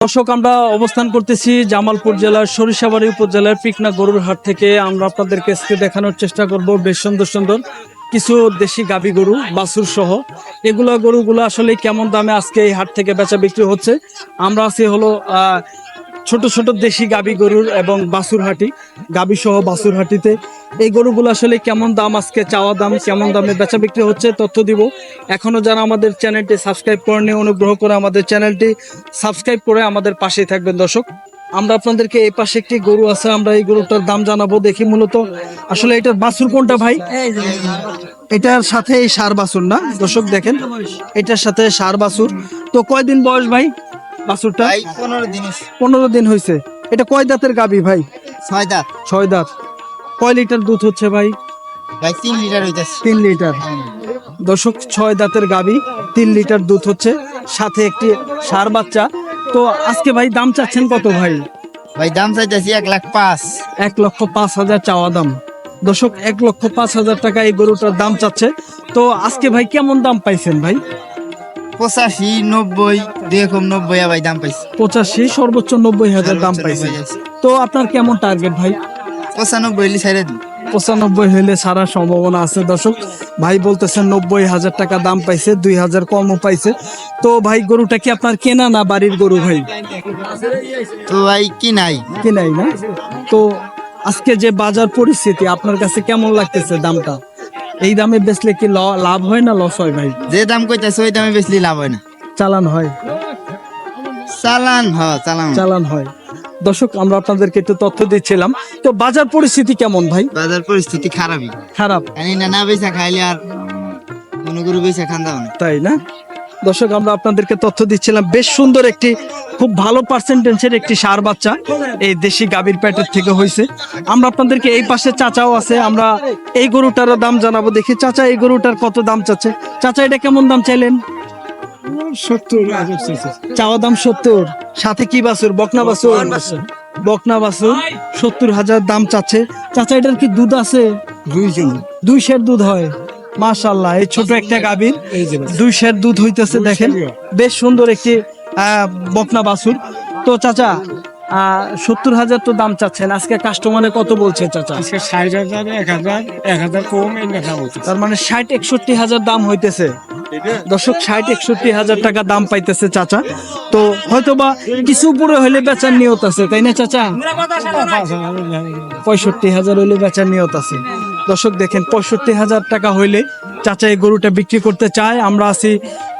দর্শক, আমরা অবস্থান করতেছি জামালপুর জেলার সরিষাবাড়ি উপজেলার পিকনা গরুর হাট থেকে। আমরা আপনাদেরকে আজকে দেখানোর চেষ্টা করব বেশ সুন্দর সুন্দর কিছু দেশি গাভী গরু, বাছুর সহ। এগুলো গরুগুলো আসলে কেমন দামে আজকে এই হাট থেকে বেচা বিক্রি হচ্ছে? আমরা আছি হলো ছোট ছোট দেশি গাবি গরুর এবং বাছুর হাটি গাবি সহ বাছুর হাটিতে এই গরুগুলো আসলে কেমন দাম আজকে, চাওয়া দাম, কেমন দামে বেচা বিক্রি হচ্ছে, তথ্য দিব। এখনও যারা আমাদের চ্যানেলটি সাবস্ক্রাইব করেনি অনুগ্রহ করে আমাদের চ্যানেলটি সাবস্ক্রাইব করে আমাদের পাশেই থাকবেন, দর্শক। আমরা আপনাদেরকে এই পাশে একটি গরু আছে, আমরা এই গরুটার দাম জানাব, দেখি মূলত। আসলে এটার বাছুর কোনটা ভাই? এটার সাথে এই সার বাছুর না? দর্শক দেখেন, এটার সাথে সার বাছুর। তো কয়দিন বয়স ভাই? বাছুরটা পনেরো দিন পনেরো দিন হয়েছে এটা কয় দাঁতের গাবি ভাই? ছয় দাঁত। ছয় দাঁত। কয় লিটার দুধ হচ্ছে ভাই? ভাই তিন লিটার হইতেছে। তিন লিটার। দর্শক ছয় দাঁতের গাবি তিন লিটার দুধ হচ্ছে। সাথে একটি সার বাচ্চা। তো আজকে ভাই দাম চাচ্ছেন কত ভাই? ভাই দাম চাইতেছি এক লাখ পাঁচ। এক লক্ষ পাঁচ হাজার চাওয়া দাম। দর্শক এক লক্ষ পাঁচ হাজার টাকা এই গরুটার দাম চাচ্ছে। তো আজকে ভাই কেমন দাম পাইছেন ভাই? পঁচাশি নব্বই দুই কম নব্বই ভাই দাম পাইছি। পঁচাশি সর্বোচ্চ নব্বই হাজার দাম পাইছেন তো আপনার কেমন টার্গেট ভাই? পঁচানব্বই হলে ছেড়ে দিন পঁচানব্বই হইলে সারা সম্ভাবনা আছে দর্শক। ভাই বলতেছেন নব্বই হাজার টাকা দাম পাইছে দুই হাজার কমও পাইছে। তো ভাই গরুটা কি আপনার কেনা না বাড়ির গরু ভাই? তো ভাই কি নাই কেনাই না? তো আজকে যে বাজার পরিস্থিতি আপনার কাছে কেমন লাগতেছে দামটা? এই দামে বেচলে কি লাভ হয় না লস হয় ভাই? যে দাম কইতাছে ওই দামে বেশি লাভ হয় না। চালান হয়। চালান হয় চালান। চালান হয়। দর্শক আমরা আপনাদেরকে একটু তথ্য দিচ্ছিলাম। তো বাজার পরিস্থিতি কেমন ভাই? বাজার পরিস্থিতি খারাপই। খারাপ। না না বেচা খাইলে আর মনে করি বেচা খান দাও না। তাই না? দর্শক আমরা আপনাদেরকে তথ্য দিচ্ছিলাম বেশ সুন্দর একটি খুব ভালো পার্সেন্টেজের একটি সার বাচ্চা এই দেশি গাভীর প্যাটের থেকে হয়েছে। আমরা আপনাদেরকে এই পাশে চাচাও আছে আমরা এই গরুটারও দাম জানাব দেখি চাচা এই গরুটার কত দাম চাচ্ছে। চাচা এটা কেমন দাম চাইলেন? সত্তর চাওয়া দাম সত্তর সাথে কি বাছুর? বকনা বাছুর? বকনা বাছুর। সত্তর হাজার দাম চাচ্ছে। চাচা এটার কি দুধ আছে? দুইজন দুই সের দুধ হয়। মাশাল্লাহ এই ছোট একটা গাভীর দুই সের দুধ হইতেছে দেখেন। বেশ সুন্দর একটি বকনা বাছুর। তো চাচা সত্তর হাজার তো দাম চাচ্ছেন। আজকে কাস্টমারে কত বলছে চাচা? আজকে ষাট হাজার এক হাজার এক হাজার কম এই তার মানে ষাট একষট্টি হাজার দাম হইতেছে। দর্শক ষাট একষট্টি হাজার টাকা দাম পাইতেছে চাচা। তো হয়তোবা কিছু উপরে হইলে বেচার নিয়ত আছে তাই না চাচা? পঁয়ষট্টি হাজার হইলে বেচার নিয়ত আছে। দর্শক দেখেন, পঁয়ষট্টি হাজার টাকা হইলে চাচাই গরুটা বিক্রি করতে চায়। আমরা আছি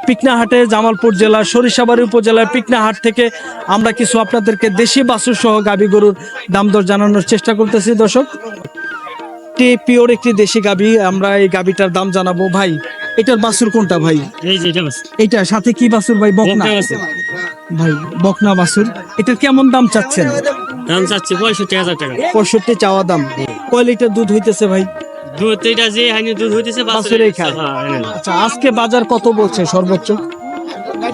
পিকনাহাটে, জামালপুর জেলার সরিষাবাড়ি উপজেলার পিকনাহাট থেকে। আমরা কিছু আপনাদেরকে দেশি বাছুর সহ গাবি গরুর দাম দর জানানোর চেষ্টা করতেছি। দর্শক একটি পিওর একটি দেশি গাবি, আমরা এই গাবিটার দাম জানাব। ভাই এটার বাছুর কোনটা ভাই? এই যে এটা সাথে কি বাছুর ভাই? বকনা। ভাই বকনা বাসুর এটার কেমন দাম চাচ্ছেন? দাম চাচ্ছে পঁয়ষট্টি হাজার টাকা। পঁয়ষট্টি চাওয়া দাম। কয় লিটার দুধ হইতেছে ভাই? দুধ এটা যে হানি দুধ হইতেছে বাছুরেই আচ্ছা আজকে বাজার কত বলছে সর্বোচ্চ?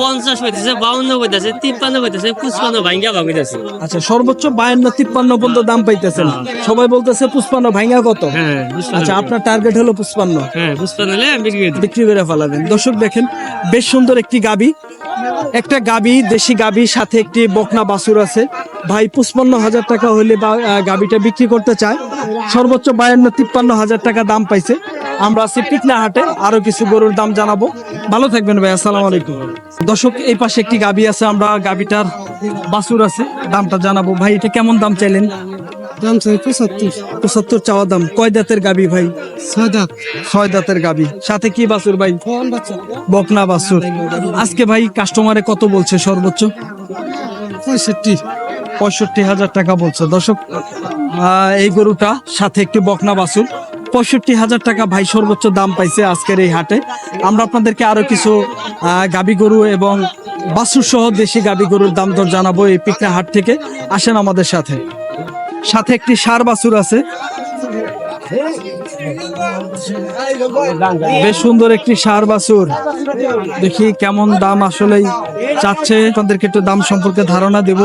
পঞ্চাশ হইতেছে বাউন্ন হইতেছে তিপ্পান্ন হইতেছে পুষ্পান্ন ভাঙ্গা ভাঙিতেছে। আচ্ছা সর্বোচ্চ বায়ান্ন তিপ্পান্ন পর্যন্ত দাম পাইতেছেন। সবাই বলতেছে পুষ্পান্ন ভাইঙ্গা কত? হ্যাঁ আচ্ছা আপনার টার্গেট হলো পুষ্পান্ন। হ্যাঁ পুষ্পান্ন হলে বিক্রি করে ফেলাবেন। দর্শক দেখেন বেশ সুন্দর একটি গাবি। একটা গাবি দেশি গাবি সাথে একটি বকনা বাছুর আছে। ভাই পুষ্পান্ন হাজার টাকা হইলে বা গাবিটা বিক্রি করতে চায়। সর্বোচ্চ বায়ান্ন তিপ্পান্ন হাজার টাকা দাম পাইছে। আমরা আছি পিকনা হাটে আরও কিছু গরুর দাম জানাব। ভালো থাকবেন ভাই আসসালামু আলাইকুম। দর্শক এই পাশে একটি গাবি আছে আমরা গাবিটার বাছুর আছে দামটা জানাব। ভাই এটা কেমন দাম চাইলেন? দাম চাই পঁচাত্তর। পঁচাত্তর চাওয়া দাম। কয় দাঁতের গাবি ভাই? ছয় দাঁত। ছয় দাঁতের গাবি। সাথে কি বাছুর ভাই? বকনা বাছুর। আজকে ভাই কাস্টমারে কত বলছে সর্বোচ্চ? পঁয়ষট্টি। পঁয়ষট্টি হাজার টাকা বলছে। দর্শক এই গরুটা সাথে একটি বকনা বাছুর। পঁয়ষট্টি হাজার টাকা ভাই সর্বোচ্চ দাম পাইছে আজকের এই হাটে। আমরা আপনাদেরকে আরও কিছু গাবি গরু এবং বাছুর সহ দেশি গাবি গরুর দাম দর জানাব এই পিকনা হাট থেকে। আসেন আমাদের সাথে। সাথে একটি সার বাছুর আছে। বেশ সুন্দর একটি সার বাছুর। দেখি কেমন দাম আসলেই চাচ্ছে। আপনাদেরকে একটু দাম সম্পর্কে ধারণা দেব।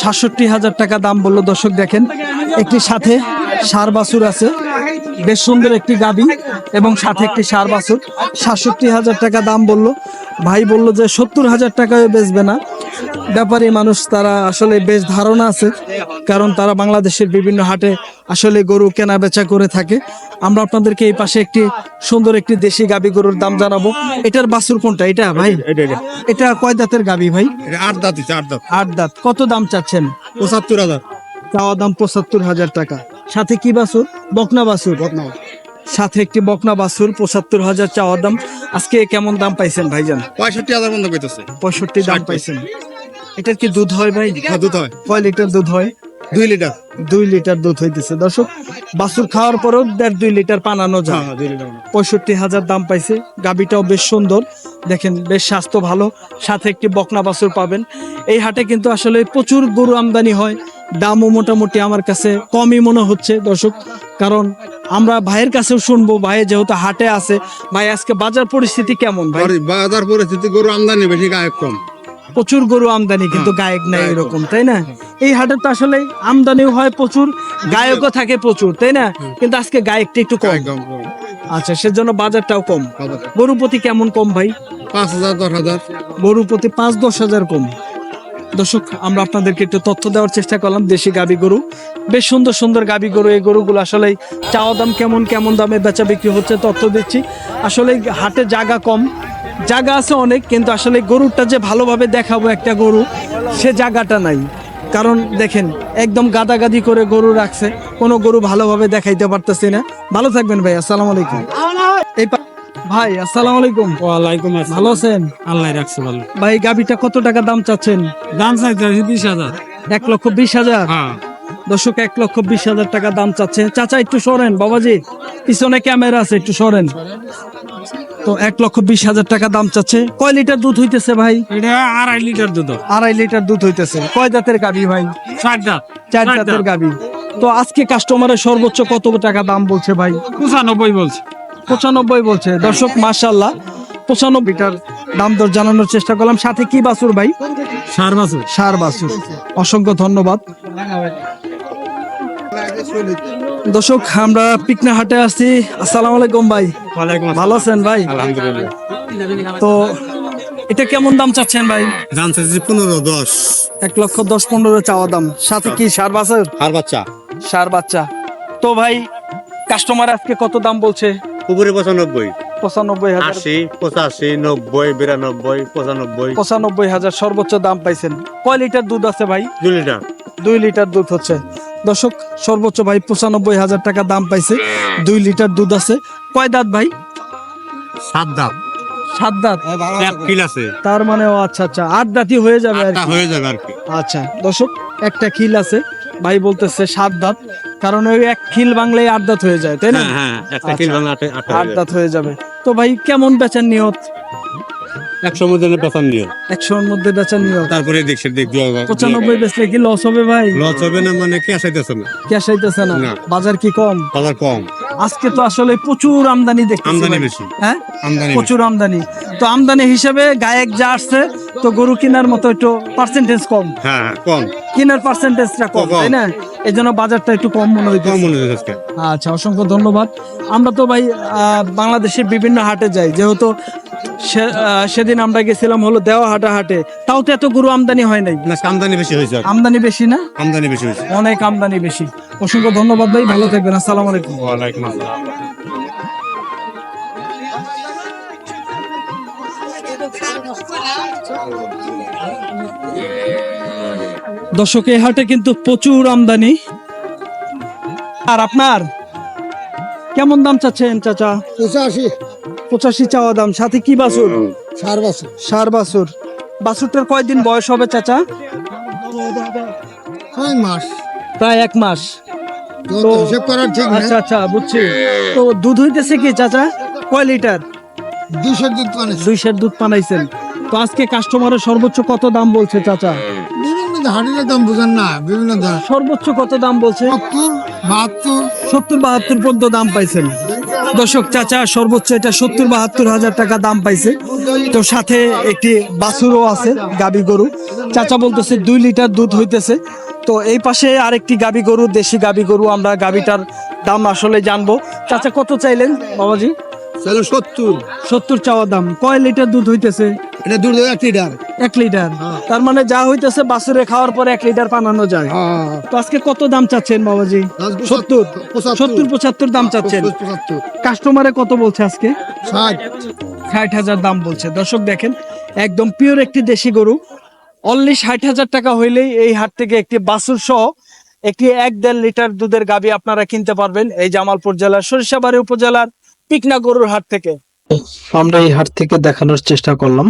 সাতষট্টি হাজার টাকা দাম বলল দর্শক দেখেন। একটি সাথে সার বাছুর আছে। বেশ সুন্দর একটি গাবি এবং সাথে একটি সার বাছুর। সাতষট্টি হাজার টাকা দাম বলল। ভাই বলল যে সত্তর হাজার টাকায় বেচবে না। ব্যাপারী মানুষ তারা আসলে বেশ ধারণা আছে কারণ তারা বাংলাদেশের বিভিন্ন হাটে আসলে গরু কেনা বেচা করে থাকে। আমরা আপনাদেরকে এই পাশে একটি সুন্দর একটি দেশি গাবি গরুর দাম জানাব। এটার বাছুর কোনটা? এটা ভাই? এটা কয় দাঁতের গাবি ভাই? আট দাঁত আট দাঁত। আট দাঁত। কত দাম চাচ্ছেন? পঁচাত্তর হাজার। চাওয়া দাম পঁচাত্তর হাজার টাকা। সাথে কি বাছুর? বকনা বাছুর। সাথে একটি বকনা বাসুর পঁচাত্তর হাজার চাওয়ার দাম। আজকে কেমন দাম পাইছেন ভাইজান? পঁয়ষট্টি হাজার মতো পঁয়ষট্টি দাম পাইছেন। এটার কি দুধ হয় ভাই? হ্যাঁ দুধ হয়। কয় লিটার দুধ হয়? দুই লিটার। দুই লিটার দুধ হইতেছে। দর্শক বাছুর খাওয়ার পরও দেড় দুই লিটার পানানো যায়। হ্যাঁ লিটার পঁয়ষট্টি হাজার দাম পাইছে। গাবিটাও বেশ সুন্দর। দেখেন বেশ স্বাস্থ্য ভালো। সাথে একটি বকনা বাছুর পাবেন। এই হাটে কিন্তু আসলে প্রচুর গরু আমদানি হয়। দামও মোটামুটি আমার কাছে কমই মনে হচ্ছে দর্শক। কারণ আমরা ভাইয়ের কাছেও শুনব ভাই যেহেতু হাটে আছে। ভাই আজকে বাজার পরিস্থিতি কেমন ভাই? বাজার পরিস্থিতি গরু আমদানি বেশি গায়ক কম। প্রচুর গরু আমদানি কিন্তু গায়ক নাই এরকম তাই না? এই হাটে তো আসলে আমদানিও হয় প্রচুর গায়কও থাকে প্রচুর তাই না? কিন্তু আজকে গায়কটা একটু কম। আচ্ছা সেজন্য বাজারটাও কম। গরু প্রতি কেমন কম ভাই? পাঁচ হাজার দশ হাজার। গরু প্রতি পাঁচ দশ হাজার কম। দর্শক আমরা আপনাদেরকে একটু তথ্য দেওয়ার চেষ্টা করলাম দেশি গাবি গরু। বেশ সুন্দর সুন্দর গাবি গরু এই গরুগুলো আসলে চাওয়া দাম কেমন কেমন দামে বেচা বিক্রি হচ্ছে তথ্য দিচ্ছি। আসলে হাটে জায়গা কম। জায়গা আছে অনেক কিন্তু আসলে গরুটা যে ভালোভাবে দেখাবো একটা গরু সে জায়গাটা নাই। কারণ দেখেন একদম গাদাগাদি করে গরু রাখছে কোনো গরু ভালোভাবে দেখাইতে পারতেছি না। ভালো থাকবেন ভাই আসসালামু আলাইকুম। এই ভাই আসসালামু আলাইকুম। ওয়ালাইকুম আসসালাম। ভালো আছেন? আল্লাহ রাখছে ভালো। ভাই গাবিটা কত টাকা দাম চাচ্ছেন? দাম চাইতে বিশ হাজার। এক লক্ষ বিশ হাজার? হ্যাঁ। দর্শক এক লক্ষ বিশ হাজার টাকা দাম চাচ্ছে চাচা একটু সরেন বাবাজি। পিছনে ক্যামেরা আছে একটু সরেন। তো এক লক্ষ বিশ হাজার টাকা দাম চাচ্ছে। কয় লিটার দুধ হইতেছে ভাই? এটা আড়াই লিটার দুধ। আড়াই লিটার দুধ হইতেছে। কয় জাতের গাবি ভাই? ষাট দাঁত চার জাতের গাবি। তো আজকে কাস্টমারের সর্বোচ্চ কত টাকা দাম বলছে ভাই? পঁচানব্বই বলছে। পঁচানব্বই বলছে। দর্শক মার্শাল্লাহ পঁচানব্বইটার দাম দর জানানোর চেষ্টা করলাম। সাথে কি বাছুর ভাই? সার বছর। সার বাছুর। অসংখ্য ধন্যবাদ। দর্শক আমরা পিকনা হাটে আসছি। আসসালামু আলাইকুম ভাই। ভালো আছেন ভাই? আলহামদুলিল্লাহ। তো এটা কেমন দাম চাচ্ছেন ভাই? দাম চাইছে পনেরো দশ। এক লক্ষ দশ পনেরো চাওয়া দাম। সাথে কি সার বাছুর? আর বাচ্চা। সার বাচ্চা। তো ভাই কাস্টমার আজকে কত দাম বলছে? উপরে পঁচানব্বই। পঁচানব্বই হাজার। আশি পঁচাশি নব্বই বিরানব্বই পঁচানব্বই। পঁচানব্বই হাজার সর্বোচ্চ দাম পাইছেন। কয় লিটার দুধ আছে ভাই? দুই লিটার। দুই লিটার দুধ হচ্ছে। দর্শক সর্বোচ্চ ভাই পঁচানব্বই হাজার টাকা দাম পাইছে। দুই লিটার দুধ আছে। কয় দাঁত ভাই? সাত দাম সাত দাঁত? আছে তার মানে ও আচ্ছা আচ্ছা আট দাঁতই হয়ে যাবে আর হয়ে যাবে আর কি। আচ্ছা দর্শক একটা খিল আছে। ভাই বলতেছে সাত দাঁত। কারণ ওই এক খিল বাংলায় আট দাঁত হয়ে যায় তাই না? হ্যাঁ হ্যাঁ একটা আচ্ছা। আট দাঁত হয়ে যাবে। তো ভাই কেমন বেচার নিয়ত? একশো মধ্যে পেছন নিও? একশোর মধ্যে বেচার নিয়ত তারপরে দেখছে দেখ দিয়ে পঁচানব্বই বেচলে কি লস হবে ভাই? লস হবে না মানে কে আসাইতেছে না। ক্যাশ আইতেছে না। বাজার কি কম? বাজার কম। আজকে তো আসলে প্রচুর আমদানি দেখতেছি আমদানি বেশি। হ্যাঁ? আমদানি প্রচুর আমদানি। তো আমদানি হিসেবে গায়ক যা আসছে তো গরু কেনার মতো একটু পার্সেন্টেজ কম। হ্যাঁ হ্যাঁ, কম। কেনার পার্সেন্টেজটা কম কম। তাই না? এই জন্য বাজারটা একটু কম মনে কম মনে হচ্ছে আচ্ছা অসংখ্য ধন্যবাদ। আমরা তো ভাই আহ, বাংলাদেশের বিভিন্ন হাটে যাই। যেহেতু সেদিন আমরা গেছিলাম হলো দেওয়া হাটা হাটে। তাও তো এত গরু আমদানি হয় নাই। আমদানি বেশি হয়েছে আমদানি বেশি না? আমদানি বেশি হয়েছে। অনেক আমদানি বেশি। অসংখ্য ধন্যবাদ ভাই ভালো থাকবেন আসসালামু আলাইকুম। ওয়ালাইকুম আসসালাম। দর্শক এই হাটে কিন্তু প্রচুর আমদানি। আর আপনার? কেমন দাম চাচ্ছেন চাচা? পঁচাশি। পঁচাশি চাওয়া দাম সাথে কি বাছুর? সার বছর। সার বাছুর। বাছুরটার কয়দিন বয়স হবে চাচা? ছয় মাস? প্রায় এক মাস। তো হিসেব করার ঠিক না আচ্ছা আচ্ছা বুঝছি। তো দুধ হইতেছে কি চাচা? কয় লিটার? দুশো দুধ মানে দুইশের দুধ পানাইছেন তো আজকে কাস্টমারের সর্বোচ্চ কত দাম বলছে চাচা? হাড়ির দাম বুঝেন না বিভিন্ন দাম সর্বোচ্চ কত দাম বলছে? সত্তর বাহাত্তর। সত্তর বাহাত্তর পর্যন্ত দাম পাইছেন। দর্শক চাচা সর্বোচ্চ এটা সত্তর বাহাত্তর হাজার টাকা দাম পাইছে। তো সাথে একটি বাছুরও আছে গাবি গরু। চাচা বলতেছে দুই লিটার দুধ হইতেছে। তো এই পাশে আরেকটি গাবি গরু দেশি গাবি গরু আমরা গাবিটার দাম আসলে জানব। চাচা কত চাইলেন বাবাজি? সত্তর। সত্তর চাওয়া দাম। কয় লিটার দুধ হইতেছে? এটা দুধ এক লিটার। এক লিটার। তার মানে যা হইতেছে বাছুরে খাওয়ার পর এক লিটার পানানো যায়। তো আজকে কত দাম চাচ্ছেন বাবাজি? সত্তর সত্তর। পঁচাত্তর। দাম চাচ্ছেন। কাস্টমারে কত বলছে আজকে? ষাট। হাজার দাম বলছে। দর্শক দেখেন একদম পিওর একটি দেশি গরু। অনলি ষাট হাজার টাকা হইলেই এই হাট থেকে একটি বাছুর সহ একটি এক দেড় লিটার দুধের গাবি আপনারা কিনতে পারবেন। এই জামালপুর জেলার সরিষাবাড়ি উপজেলার পিকনা গরুর হাট থেকে। আমরা এই হাট থেকে দেখানোর চেষ্টা করলাম।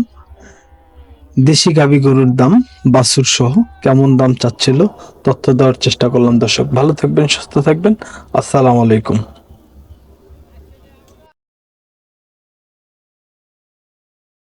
দেশি গাবি গরুর দাম বাসুর সহ কেমন দাম চাচ্ছিল, তথ্য দেওয়ার চেষ্টা করলাম দর্শক। ভালো থাকবেন, সুস্থ থাকবেন। আসসালামু আলাইকুম।